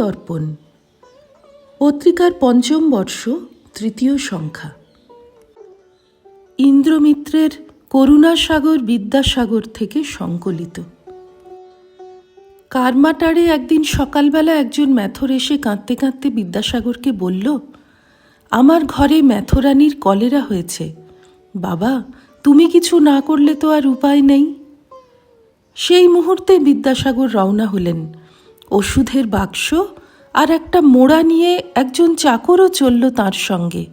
তর্পণ। পত্রিকার পঞ্চম বর্ষ, তৃতীয় সংখ্যা। ইন্দ্রমিত্রের করুণাসাগর বিদ্যাসাগর থেকে সংকলিত। কারমাটারে একদিন সকালবেলা একজন ম্যাথর এসে কাঁদতে কাঁদতে বিদ্যাসাগরকে বলল, আমার ঘরে ম্যাথরানির কলেরা হয়েছে। বাবা, তুমি কিছু না করলে তো আর উপায় নেই? সেই মুহূর্তে বিদ্যাসাগর রওনা হলেন। ওষুধের বাক্স আর একটা মোড়া নিয়ে একজন চাকরও চলল তার সঙ্গে।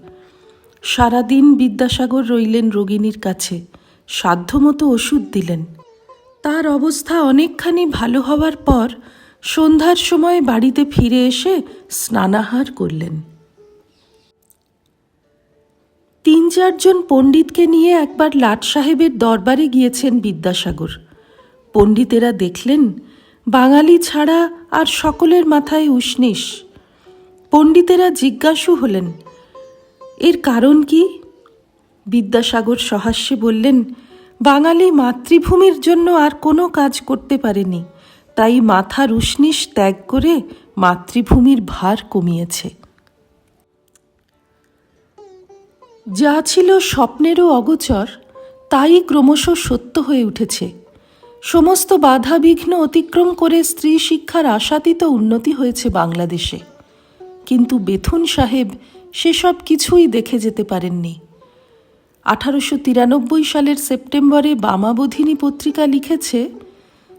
সারাদিন বিদ্যাসাগর রইলেন রোগিণীর কাছে, সাধ্যমতো ওষুধ দিলেন। তার অবস্থা অনেকখানি ভালো হওয়ার পর সন্ধ্যার সময় বাড়িতে ফিরে এসে স্নানাহার করলেন। তিন চারজন পণ্ডিতকে নিয়ে একবার লাট সাহেবের দরবারে গিয়েছেন বিদ্যাসাগর। পণ্ডিতেরা দেখলেন বাঙালি ছাড়া আর সকলের মাথায় উষ্ণিস পণ্ডিতেরা জিজ্ঞাসু হলেন, এর কারণ কি? বিদ্যাসাগর সহাস্যে বললেন, বাঙালি মাতৃভূমির জন্য আর কোনো কাজ করতে পারেনি, তাই মাথার উষ্ণিস ত্যাগ করে মাতৃভূমির ভার কমিয়েছে। যা ছিল স্বপ্নেরও অগোচর, তাই ক্রমশ সত্য হয়ে উঠেছে। সমস্ত বাধা বিঘ্ন অতিক্রম করে স্ত্রী শিক্ষার আশাতীত উন্নতি হয়েছে বাংলাদেশে। কিন্তু বেথুন সাহেব সেসব কিছুই দেখে যেতে পারেননি। আঠারোশো তিরানব্বই সালের সেপ্টেম্বরে বামাবোধিনী পত্রিকা লিখেছে,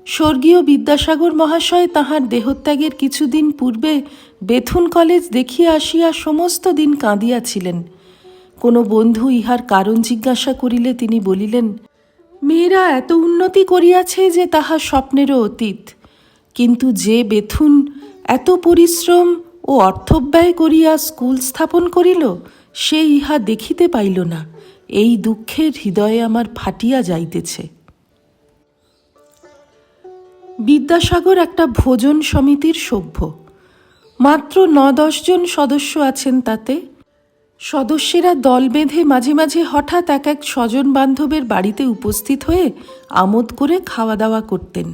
স্বর্গীয় বিদ্যাসাগর মহাশয় তাহার দেহত্যাগের কিছুদিন পূর্বে বেথুন কলেজ দেখিয়া আসিয়া সমস্ত দিন কাঁদিয়াছিলেন। কোনো বন্ধু ইহার কারণ জিজ্ঞাসা করিলে তিনি বলিলেন মেয়েরা এত উন্নতি করিয়াছে যে তাহা স্বপ্নেরও অতীত। কিন্তু যে বেথুন এত পরিশ্রম ও অর্থব্যয় করিয়া স্কুল স্থাপন করিল, সে ইহা দেখিতে পাইল না। এই দুঃখের হৃদয়ে আমার ফাটিয়া যাইতেছে। বিদ্যাসাগর একটা ভোজন সমিতির সভ্য। মাত্র ন দশজন সদস্য আছেন তাতে। সদস্যেরা দল বেঁধে মাঝে মাঝে হঠাৎ এক এক স্বজন বান্ধবের বাড়িতে উপস্থিত হয়ে আমোদ করে খাওয়া দাওয়া করতেন।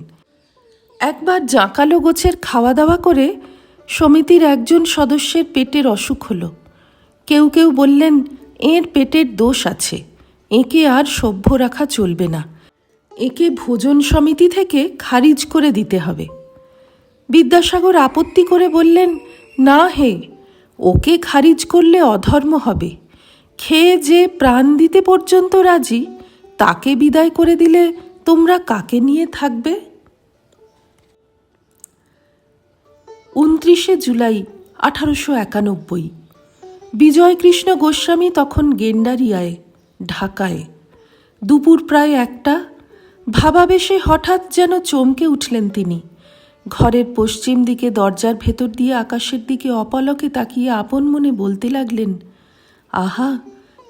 একবার জাঁকালো গোছের খাওয়া দাওয়া করে সমিতির একজন সদস্যের পেটের অসুখ হলো। কেউ কেউ বললেন, এর পেটের দোষ আছে, একে আর সভ্য রাখা চলবে না। একে ভোজন সমিতি থেকে খারিজ করে দিতে হবে। বিদ্যাসাগর আপত্তি করে বললেন, না হে ওকে খারিজ করলে অধর্ম হবে। খেয়ে যে প্রাণ দিতে পর্যন্ত রাজি, তাকে বিদায় করে দিলে তোমরা কাকে নিয়ে থাকবে? উনত্রিশে জুলাই আঠারোশো একানব্বই। বিজয়কৃষ্ণ গোস্বামী তখন গেন্ডারিয়ায়, ঢাকায়। দুপুর প্রায় একটা, ভাবাবেশে হঠাৎ যেন চমকে উঠলেন তিনি। ঘরের পশ্চিম দিকে দরজার ভেতর দিয়ে আকাশের দিকে অপলকে তাকিয়ে আপন মনে বলতে লাগলেন, আহা,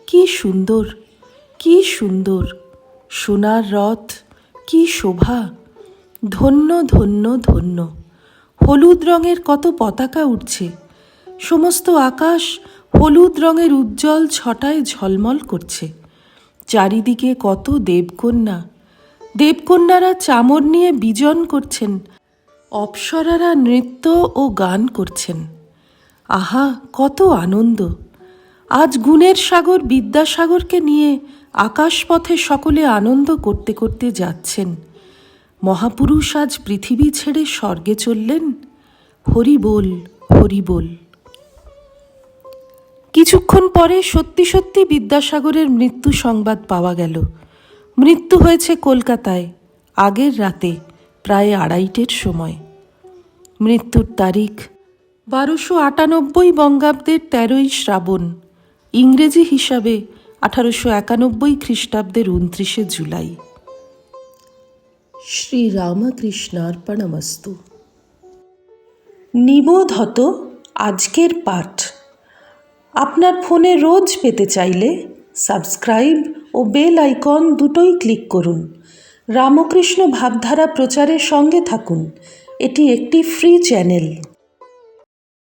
কি সুন্দর কি সুন্দর, সোনার রথ, কি শোভা, ধন্য ধন্য ধন্য, হলুদ রঙের কত পতাকা উঠছে সমস্ত আকাশ হলুদ রঙের উজ্জ্বল ছটায় ঝলমল করছে, চারিদিকে কত দেবকন্যা, দেবকন্যারা চামর নিয়ে বিজন করছেন অপ্সরারা নৃত্য ও গান করছেন। আহা, কত আনন্দ! আজ গুণের সাগর বিদ্যাসাগরকে নিয়ে আকাশপথে সকলে আনন্দ করতে করতে যাচ্ছেন। মহাপুরুষ আজ পৃথিবী ছেড়ে স্বর্গে চললেন। হরি বল হরি বল। কিছুক্ষণ পরে সত্যি সত্যি বিদ্যাসাগরের মৃত্যু সংবাদ পাওয়া গেল। মৃত্যু হয়েছে কলকাতায়, আগের রাতে, প্রায় আড়াইটের সময়। মৃত্যুর তারিখ। বারোশো আটানব্বই বঙ্গাব্দের তেরোই শ্রাবণ, ইংরেজি হিসাবে আঠারোশো একানব্বই খ্রিস্টাব্দের উনত্রিশে জুলাই। শ্রীরামকৃষ্ণার্পণমস্তু। নিবোধ হত আজকের পাঠ। আপনার ফোনে রোজ পেতে চাইলে সাবস্ক্রাইব ও বেল আইকন দুটোই ক্লিক করুন। রামকৃষ্ণ ভাবধারা প্রচারের সঙ্গে থাকুন। এটি একটি ফ্রি চ্যানেল